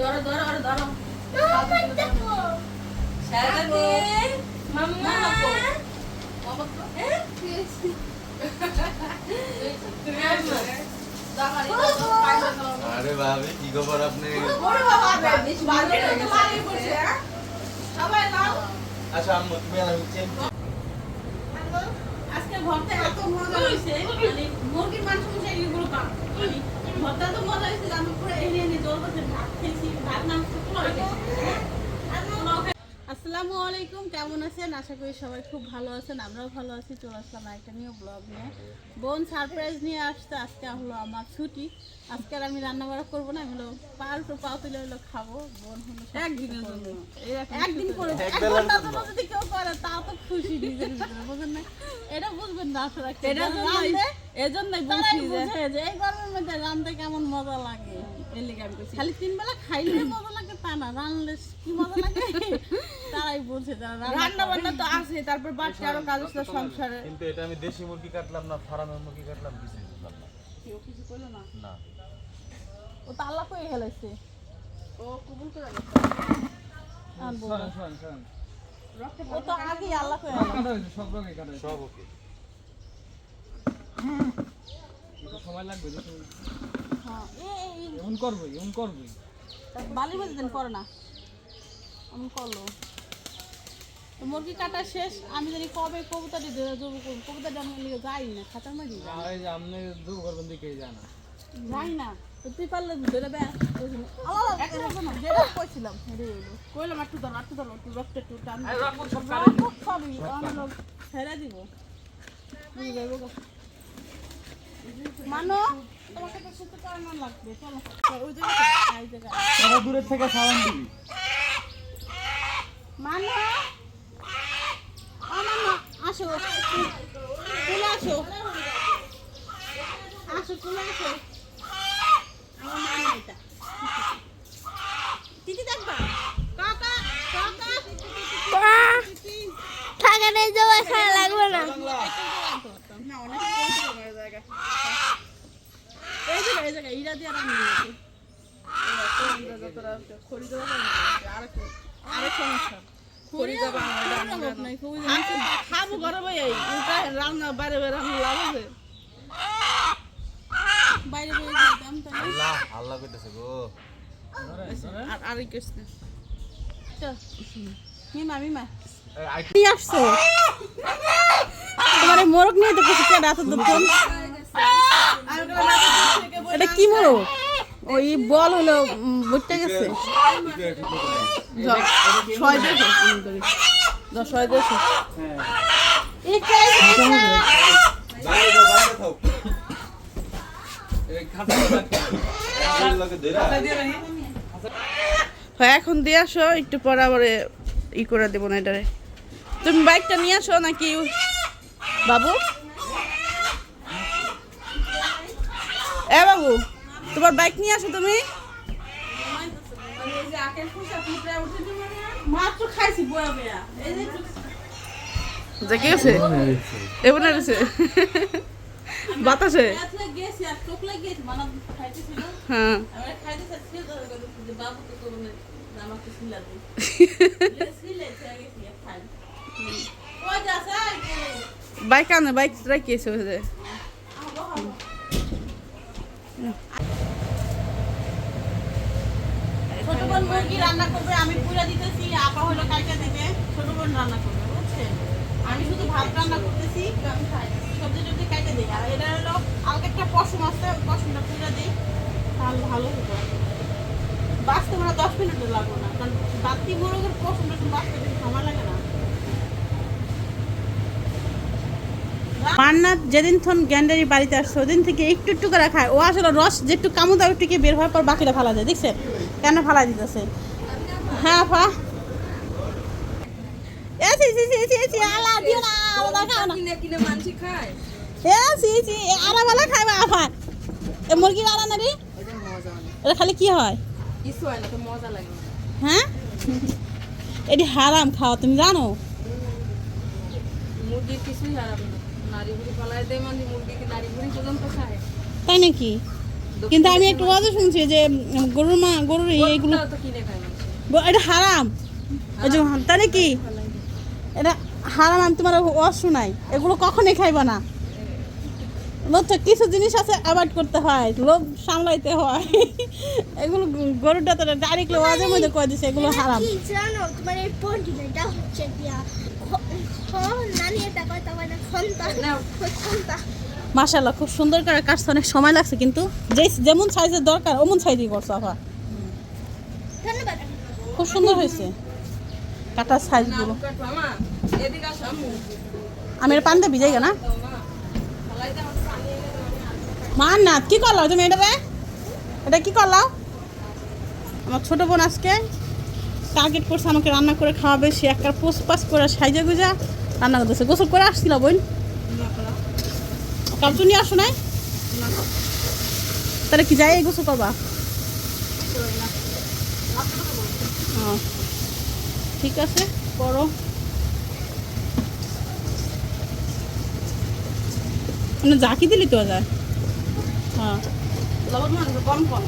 ধরো ধরো আর ধরো। আরে ভাবি কি খবর আপনি? আচ্ছা আম্মু তুমি আর আমি চেন আজকে ভর্তা এত মজা হয়েছে। মানে মুরগির মাংস মিশে এগুলো পাম ভর্তা তো মজা হয়েছে আমি পুরো এনে এনে জল করতে ভাত খেয়েছি, ভাত না পোলাও খেয়েছি পোলাও খেয়ে- আসসালামু আলাইকুম কেমন আছেন? আশা করি সবাই খুব ভালো আছেন আমরাও ভালো আছি চলে আসলাম একটা নিউ ব্লগ নিয়ে। বোন সারপ্রাইজ নিয়ে আসতে আজকে হলো আমার ছুটি। আজকে আর আমি রান্না বান্না করব না আমি হলো পার উপর পাও তুলে হলো খাব। বোন হলো একদিনের জন্য। একদিন করে যদি কেউ করে তা তো খুশি নিজের ভিতরে বুঝেন না এটা বুঝবেন না আসলে এটা এজন্যই বুঝি যে এই গরমের মধ্যে রান্ধতে কেমন মজা লাগে। খালি তিন বেলা খাইলে মজা লাগে তা না রান্নলে কি মজা লাগে? তারাই বলছে রান্না বান্না তো আছে তারপর বাচ্চা আরও কাজ আছে সংসারে। কিন্তু এটা আমি দেশি মুরগি কাটলাম না ফার্মের মুরগি কাটলাম বুঝলাম না। কেউ কিছু করল না? না। ও তো আল্লাহ কই হেলাইছে? ও কবুল করে আনব। ও তো আগে আল্লাহ কই হেলাইছে? সব ওকে। সময় লাগবে যে হ্যাঁ এই এই এমন করব এমন করব বালি বাজি দেন করে না। আমি করল। তো মুরগি কাটা শেষ আমি জানি কবে কবুতা দিয়ে দেবো কবুতা আমি যাই না খাতার মাঝে যাই। আপনি দূর করবেন দিকেই জানা। যাই না। তুই পারলে ধরে বে আল্লাহ না যেটা কইছিলাম। কইলাম একটু ধরো একটু ধরো একটু রক্ত একটু টান সবই আমি লোক ছেড়ে দিব। বুঝে। মানো তোমাকে তো সুতো করানো লাগবে চলো ওই জায়গায় দূরের থেকে সালাম দিবি মানো মানো আসো চলে আসো আসো চলে আসো আমার মানো এটা দিদি দেখবা কাকা কাকা দিদি থাকানে যাওয়া খাওয়া লাগবে না জায়গা এই জায়গা এই জায়গা ইরা দিয়ে রান্না রান্না বাইরে বাইরে রান্না লাভ হবে বাইরে আল্লাহ আল্লাহ কইতেছে গো। আর আরেক কিছু মিমা মিমা। আসছো। তোমার মোরগ নিয়ে তো কিছু কেটে এত দূর এটা কি মোরগ? ওই বল হলো বুঝতে গেছে। হ্যাঁ এখন দিয়ে আসো, একটু পরে আবার ই করে দেবো না এটারে। তুমি বাইকটা নিয়ে আসো নাকি বাবু? এ বাবু তোমার বাইক নিয়ে আসো তুমি। বাতাসে? হ্যাঁ। বাইক আনে বাইক রাখিয়েছে ছোট বোন রান্না করবে? আমি দিতেছি, আপা হলো বোন রান্না করবে আমি শুধু ভাত রান্না করতেছি সবজি টবজি দিই। আর এটা হলো একটা পশম পশমটা দিই। তাহলে ভালো হতো। বাঁচতে মানে দশ মিনিটও লাগবে না, কারণ বাতি মোরগের পশম টশম বাঁচতে বেশি সময় লাগে না। মান্নাত যেদিন থন গ্যান্ডারি বাড়িতে আসছে ওদিন থেকে একটু একটু করে খায়। ও আসলে রস যেটু কামু দাও একটু বের হওয়ার পর বাকিটা ফালা যায় দেখছেন কেন ফালা দিতেছে? হ্যাঁ ফা। মুরগির আলা না রে? এটা খালি কি হয়? হয় এটি হারাম খাওয়া তুমি জানো? মুরগির কিছুই হারাবে না। মানে তাই নাকি? কিন্তু আমি একটু কথা শুনছি যে গরুর মা গরুর এইগুলো এটা হারাম। ওই যে তাহলে কি এটা হারাম আমি তোমার ওয়াজ শোনাই। এগুলো কখনই খাইবা না। লোক কিছু জিনিস আছে অ্যাভয়েড করতে হয় লোভ সামলাইতে হয়। এগুলো গরুটা তো ডাইরেক্টলি ওয়াজের মধ্যে কয়ে দিছে এগুলো হারাম। জানো? তোমার এই পন্ডিটা হচ্ছে দিয়া মাশাল্লাহ খুব সুন্দর করে কাটছে, অনেক সময় লাগছে, কিন্তু যে যেমন সাইজের দরকার, অমন সাইজই করছ ধন্যবাদ খুব সুন্দর হয়েছে কাটার সাইজগুলো। আমি এটা পানিতে ভিজাই না। মান না কি করলাও তুমি এটা? এটা কি করলাও আমার ছোট বোন আজকে টার্গেট করছে আমাকে রান্না করে খাওয়াবে, সে একটা পোস পাস করে সাইজা গুজা। রান্না করতেছে। গোসল করে আসছিল বোন? কাল তুমি আসো নাই? তাহলে কি যাই গোসল করবা? ঠিক আছে করো। মানে জাকি দিলি তো যায় হ্যাঁ। লবণ মানে কম কম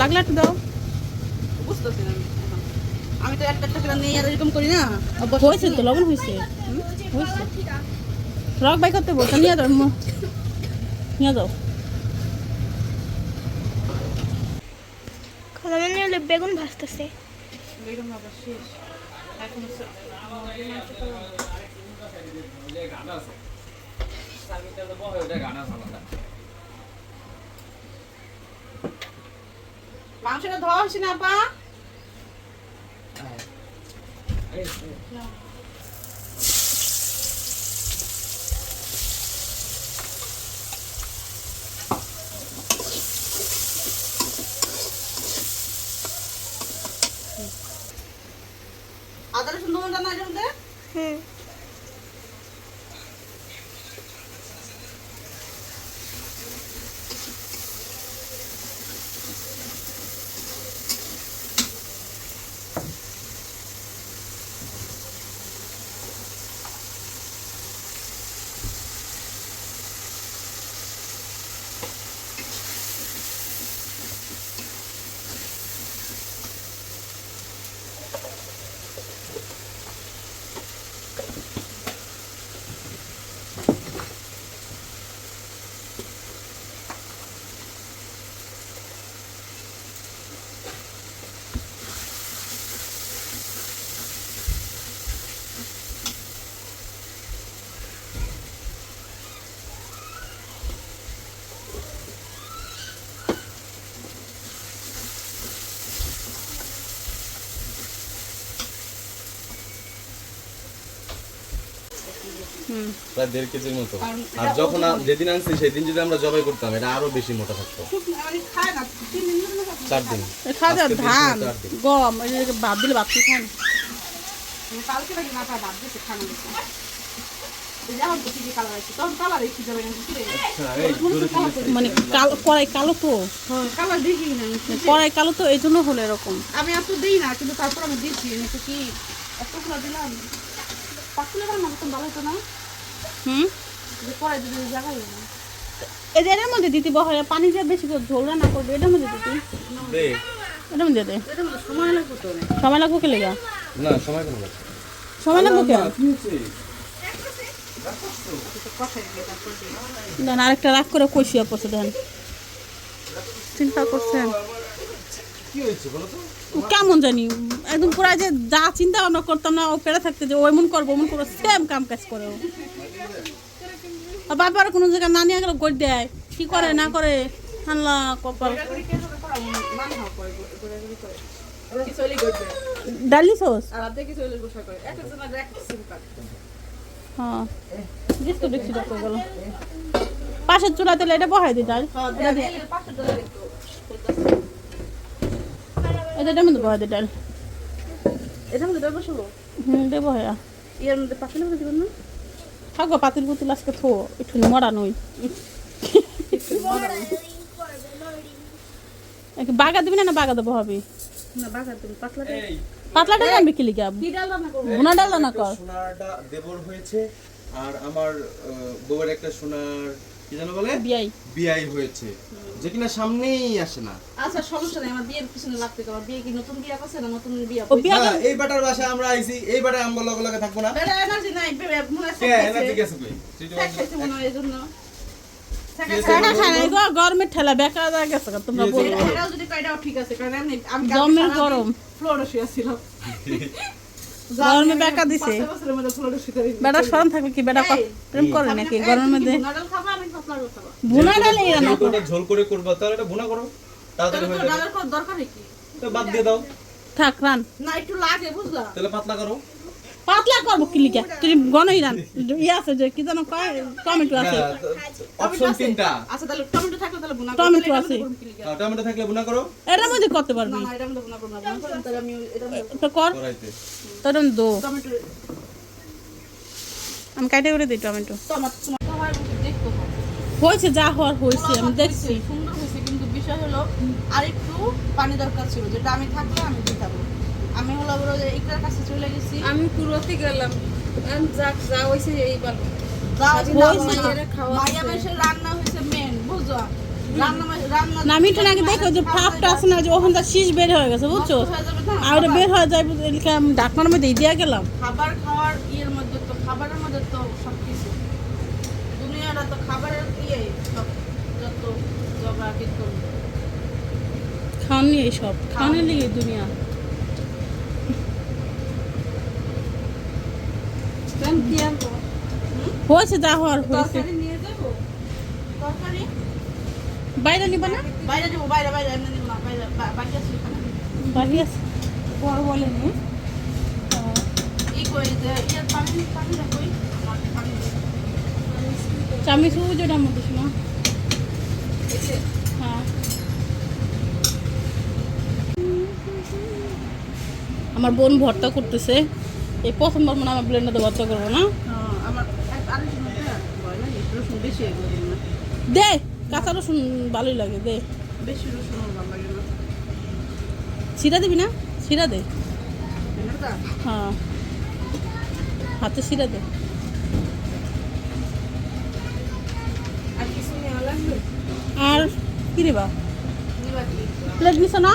লাগলে একটু দাও। বুঝতেছি না আমি। আমি তো একটা একটা করে নিয়ে আর এরকম করি না। হয়েছে তো লবণ হয়েছে। হয়েছে। রক বাই করতে বলতো নিয়ে যাও নিয়ে যাও। বেগুন ভাজতেছে। বেগুন আবার শেষ। এখন মাংসটা ধোয়া হয়েছে না আপা আদা প্রায় দেড় কেজির মতো। আর যখন যেদিন আনছি সেদিন যদি আমরা জবাই করতাম এটা আরও বেশি মোটা থাকতো। আমি খাই না তিন দিন ধরে না খাচ্ছি। চার দিন। ধান। গম ভাত দিলে ভাত খান। হ্যাঁ। মানে কড়াই কালো তো। কালার দেখি না কড়াই কালো তো এই জন্য হলো এরকম। আমি এত দিই না কিন্তু তারপর আমি দিচ্ছি কি? এতগুলো দিলাম। না ভালো হতো না? হুম? যে না এই যে এটার মধ্যে দিতে বহায় পানি দিয়ে বেশি করে ঝোল রান্না করবে এটার মধ্যে দিতে। এটার মধ্যে দে। সময় লাগবে তো সময় লাগবো কে লেগা? না সময় কেন লাগছে? সময় লাগবো কে? কথাই দিয়ে তারপর দিই দেন আরেকটা রাগ করে কষিয়া পড়ছে দেন। চিন্তা করছেন? কি হয়েছে বলো তো? ও কেমন জানি একদম পুরা যে যা চিন্তা ভাবনা করতাম না ও পেরে থাকতে যে ওই মন করব মন করব সেম কাম কাজ করে ও। আর বাবার কোনো জায়গায় না নিয়ে গেলে গড় দেয়। কি করে না করে আল্লাহ কপাল। ডালি সস? হ্যাঁ। পাশের চুলা তেলে এটা বহাই দিই ডাল। এটা একটু এটা এটার মধ্যে বহাই দিই ডাল। এটার মধ্যে ডল বসাবো? হুম দেবো হ্যাঁ এর মধ্যে দিবেন না? থাকো পাতিল পুতিল আজকে থো একটু মরা নই। বাগা দিবি না না বাগা দেবো হবে? ডাল আনবি কি ডাল ভুনা ডাল না কর। সোনাটা দেবর হয়েছে আর আমার বউয়ের একটা সোনার কি জানো বলে? বিয়াই বিয়াই হয়েছে। যে কিনা সামনেই আসে না। আচ্ছা সমস্যা নেই আমার বিয়ের পিছনে লাগতে আমার বিয়ে কি নতুন বিয়ে করছে না নতুন বিয়ে ও হ্যাঁ, এই বাটার বাসায় আমরা আইছি এই বাটায় আমগো লগে লগে থাকব না। বেড়া এনার্জি নাই মনে হয় কে শেখ এনার্জি গেছে কই? খাইছে মনে হয় এই জন্য। শেখ কি খাইছে। সেটা খাই গো গরমের ঠেলা বেকার গেছে তোমরা বলো। যদি ঠিক আছে কারণ আমি গরম। ফ্লোরে শুয়েছিলাম গরমে বেকা দিছে। বেটা থাকবে কি? বেটা প্রেম করে নাকি? গরমের মধ্যে ভুনা ডালে ঝোল করে করবা তাহলে এটা ভুনা করো। তাড়াতাড়ি হয়ে যাবে। ডালের দরকার কি? তো বাদ দিয়ে দাও। থাক রান। না একটু লাগে বুঝলা? তাহলে পাতলা করো। পাতলা করব কিলিকা তুই গনই রান ইয়ে আছে যে কি জানো কয়? টমেটো আছে। অপশন তিনটা। আচ্ছা তাহলে টমেটো থাকলে তাহলে বুনা টমেটো আছে। হ্যাঁ, টমেটো থাকলে ভুনা করো। এটার মধ্যে করতে পারবি। না এটা আমরা বুনা করব না। তাহলে আমি এটা কর। তোর দো। টমেটো আমি কাটে করে দিই টমেটো। হয়েছে যা হওয়ার হয়েছে আমি দেখছি। সুন্দর হয়েছে কিন্তু বিষয় হলো আরেকটু পানি দরকার ছিল। যেটা আমি থাকলে আমি দিতাম। আমি হলো বড় যে ইকরার কাছে চলে গেছি। আমি কুরোতে গেলাম। যা যা হইছে এই ভালো যা হয়েছে। হয়েছে। রান্না হয়েছে মেন বুঝছ? রান্না মে- রান্না না মিঠু নাকি দেখো যে ফাপটা আছে না যে ওখানটা শীষ বের হয়ে গেছে বুঝছ? নষ্ট হয়ে যাবে না, আর ওটা বের হয়ে যায় এদিকে আমি ডাকনার মধ্যে দিয়ে গেলাম। খাবার খাওয়ার ইয়ের মধ্যে তো খাবারের মধ্যে তো সব কিছু দুনিয়াটা তো খাবারের ইয়ে সব যত জগা কিন্তু খাওয়ান নিয়ে সব খাওয়ানোর লিগে দুনিয়া কেন কি আনব হয়েছে যা হওয়ার হয়েছে। বাইরে নিবা না? বাইরে যাব বাইরে বাইরে এমনি নিবো না বাইরে বা- আছে বাড়ি আছে বড় বলেনি ই কই যে পানি পানি না মধ্যে শোনো হ্যাঁ। আমার বোন ভর্তা করতেছে। এই প্রথমবার মনে আমার ব্লেন্ডারে ভর্তা করব না। দে কাঁচা রসুন ভালোই লাগে দে। বেশি রসুন ভালো লাগে না। শিরা দিবি না? শিরা দে? হ্যাঁ। হাতে শিরা দে। আর কি দিবা? নিবা প্লেট নিছো না।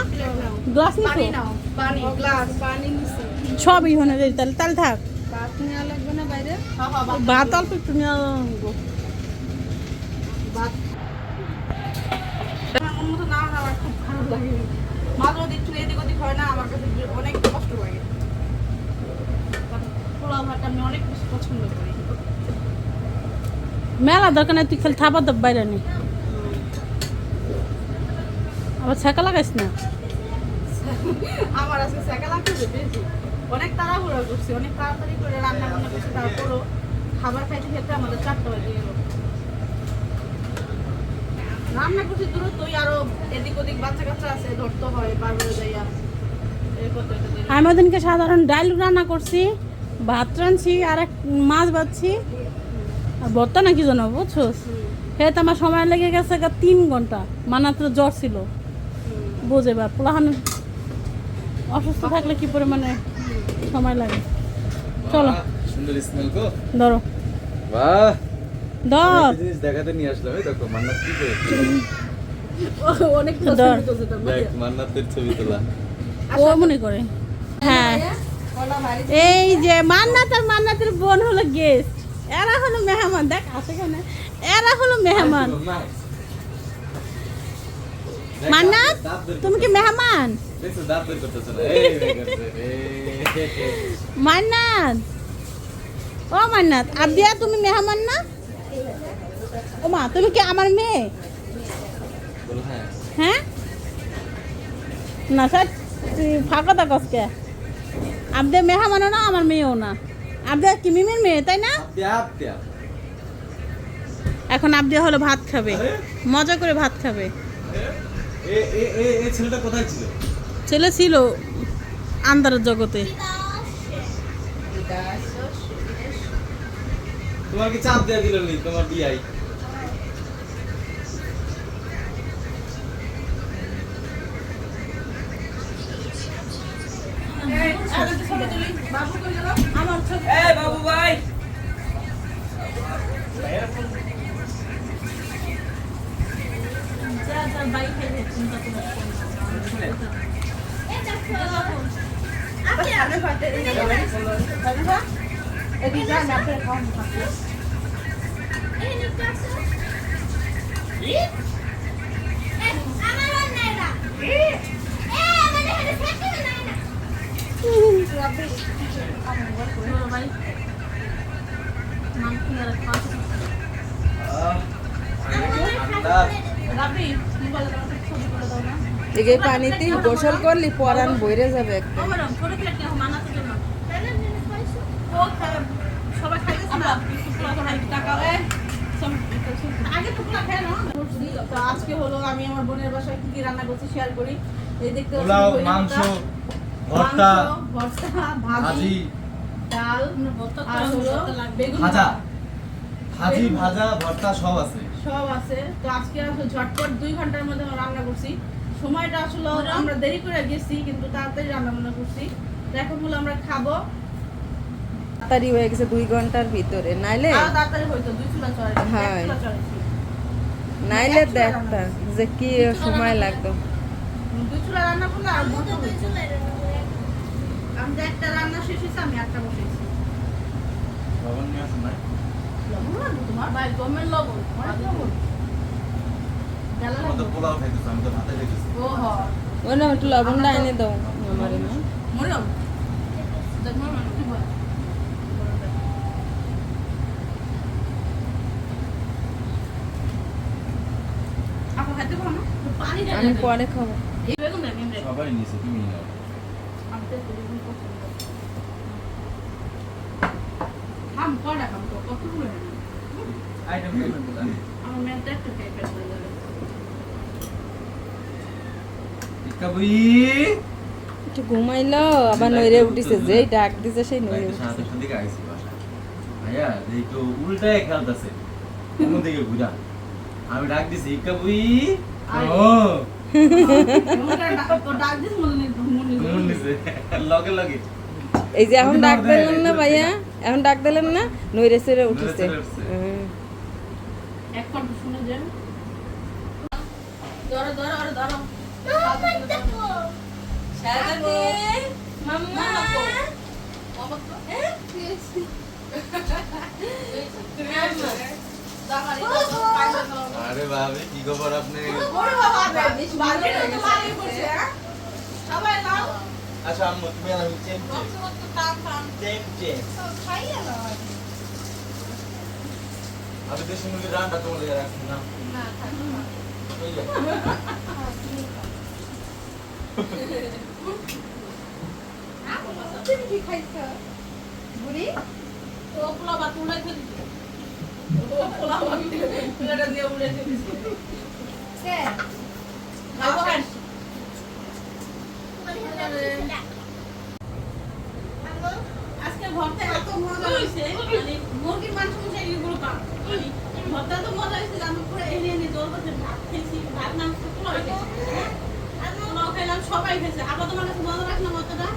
গ্লাস পানি নিছো? পানি, গ্লাস। পানি নিছে। সবই হনে রে তাহলে তাহলে থাক ভাত নেওয়া হ্যাঁ, হ্যাঁ, অল্প একটু নিয়ে আনব। ভাত। আমার মন মতো না হলে আমার খুব খারাপ লাগে। মাঝে এদিক ওদিক হয় না, অনেক কষ্ট লাগে। কারণ ভাত আমি অনেক বেশি পছন্দ করি। মেলা দরকার নাই তুই খালি থাবা দাব বাইরে নি আবার ছাকা লাগাইস না আমার আজকে সেকা লাগতেছে বেশি। অনেক তাড়াহুড়া করছি অনেক তাড়াতাড়ি করে রান্না বান্না করছি তারপরও খাবার খাইতে খেতে আমাদের চারটা বাজে গেল। রান্না করছি আরও এদিক ওদিক বাচ্চা কাচ্চা আছে ধরতে হয় বারবার যাইয়া। আমি ওদিনকে সাধারণ ডাল রান্না করছি ভাত রাঁধছি আর এক মাছ আর ভর্তা না কি জানো বুঝছ খেতে আমার সময় লেগে গেছে তিন ঘণ্টা। মানা তো জ্বর ছিল। বুঝে বা পোলাহান অসুস্থ থাকলে কি পরিমাণে সময় লাগে। চলো। সুন্দর স্মেল গো। ধরো। বাহ। ধর। জিনিস দেখাতে নিয়ে আসলাম এই দেখো মান্নাত কি করেছে? অনেক ধর। দেখ মান্নাতের ছবি তোলা। ও মনে করে। হ্যাঁ। এই যে মান্নাত আর মান্নাতের বোন হলো গেস্ট এরা হলো মেহমান। দেখ আছে কেন এরা হলো মেহমান। মান্নাত তুমি কি মেহমান? মান্নাত। ও মান্নাত আবিয়া তুমি মেহমান না ও মা তুমি কি আমার মেয়ে? হ্যাঁ। হ্যাঁ? না স্যার ফাঁকা থাকস কে? আবদে মেহমানও না আমার মেয়েও না। আবদে কি মিমির মেয়ে তাই না? এখন আবদে হলো ভাত খাবে। মজা করে ভাত খাবে। এ এ এ এই ছেলেটা কোথায় ছিল? ছেলে ছিল আন্দারের জগতে। তোমার কি চাপ দেয়া দিল নি? তোমার বিয়াই। ভাই। রাবি মোবাইলে ছবি করে দাও না? এই পানিতে গোসল করলি পরান বইরে যাবে একদম তো আজকে হলো আমি আমার বোনের বাসায় কি কি রান্না করছি শেয়ার করি। এই দেখতে মাংস ভর্তা ভর্তা ভাজি ডাল আর হলো বেগুন ভাজা। ভাজা। ভাজি ভাজা ভর্তা সব আছে। সব আছে। তো আজকে ঝটপট দুই ঘণ্টার মধ্যে রান্না করছি। সময়টা আসলে আমরা দেরি করে গেছি কিন্তু তাড়াতাড়ি রান্না বান্না করছি। এখন হলো আমরা খাব। তাড়াতাড়ি হয়ে গেছে দুই ঘণ্টার ভিতরে নাইলে? তাড়াতাড়ি হইতো দুই চুলা হ্যাঁ। নাইলে দেখতা যে কি সময় লাগতো। দুই চুলা রান্না করলে আর আমি মতো হইতো। একটা রান্না শেষ হয়েছে আমি একটা বসেছি। লবণ নিয়ে আসুন না লবণ লাগবে তোমার? ভাই গমের লবণ লবণ। লাগবে। পোলাও খাইতেছি আমি তো ভাতে খাইতেছি। ওই না একটু লবণটা এনে দাও আমার না। মরিয়ম দেখ মরিয়ম কি বল আপা খাইতে পারো না? পানি দেয় আমি পরে খাব। সবাই তুমি নাও। আইটেম আমার মেয়েটা একটা খাই পেট হয়ে যাবে। ইকাবুই একটু ঘুমাইলো আবার নইরে উঠিছে যেই ডাক দিছে সেই নইরে উঠিছে। সাথে সাথে আইছি বাসায়। ভাইয়া এই তো উল্টায় খেলতেছে কোন দিকে ঘুরা আমি ডাক দিছি ইকাবুই আই। ও। ডাক দিস নেই তুমি নিছে। লগে লগে। এই যে এখন ডাক দিলেন না ভাইয়া? এখন ডাক দিলেন না? নইরে সেরে উঠিছে। হুম। এক কণ্ঠ শুনে যান। ধরো ধরো আরে ধরো। আরে বাবে কি খবর আপনি? আচ্ছা আম্মু, তুমি আমি চেন চেন চেন আমি দেশি মুরগির রান্না তোমার রাখছি না। যে। ভাত উড়াই ফেলি পোলা ভাত প্লেটে দিয়ে উড়াই ফেলি খাব খান আজকে ভর্তা মানে মুরগির মাংস মিশাই এগুলো মানে ভর্তা তো এনে এনে জল করতে ভাত খেয়েছি ভাত মাংস খেলাম সবাই খেয়েছে আবার তোমার কাছে মজা রাখলাম ভর্তাটা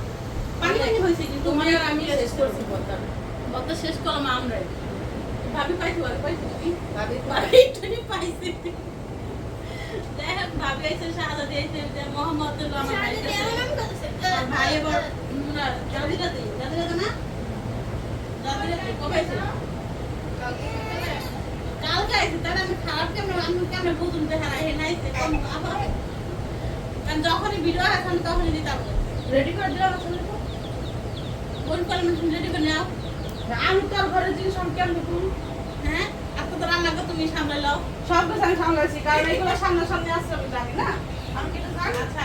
পানি পানি হয়েছে কিন্তু। তোমার আর আমি শেষ করছি ভর্তাটা ভর্তা শেষ করলাম আমরাই। ভাবি পাইছি বলে পাইছি তুমি ভাবি ভাবি একটুখানি পাইছি। যাই হোক ভাবি এসে শাহাদা দিয়েছে মোহাম্মদ আমার ভাই এবার উনার জাদিরাতে জাদিরাতে না? জাদিরাতে কবে কালকে। আইছে তাহলে আমি খারাপ কেমন আমি কেমন বুঝুন যে হারাই হে নাইছে কম আবার যখনই ভিডিও এখন তখনই দিতাম রেডি করে দিলাম আসলে তো। কোন তুমি রেডি করে নাও? আমি তো আর ঘরের জিনিস আমি কেমন দেখুন হ্যাঁ? এত তো রান্না করে তুমি সামলে লাও। সব কিছু আমি সামলাইছি কারণ এইগুলো সামনে সামনে আসছে আমি জানি না। আমি কিন্তু আচ্ছা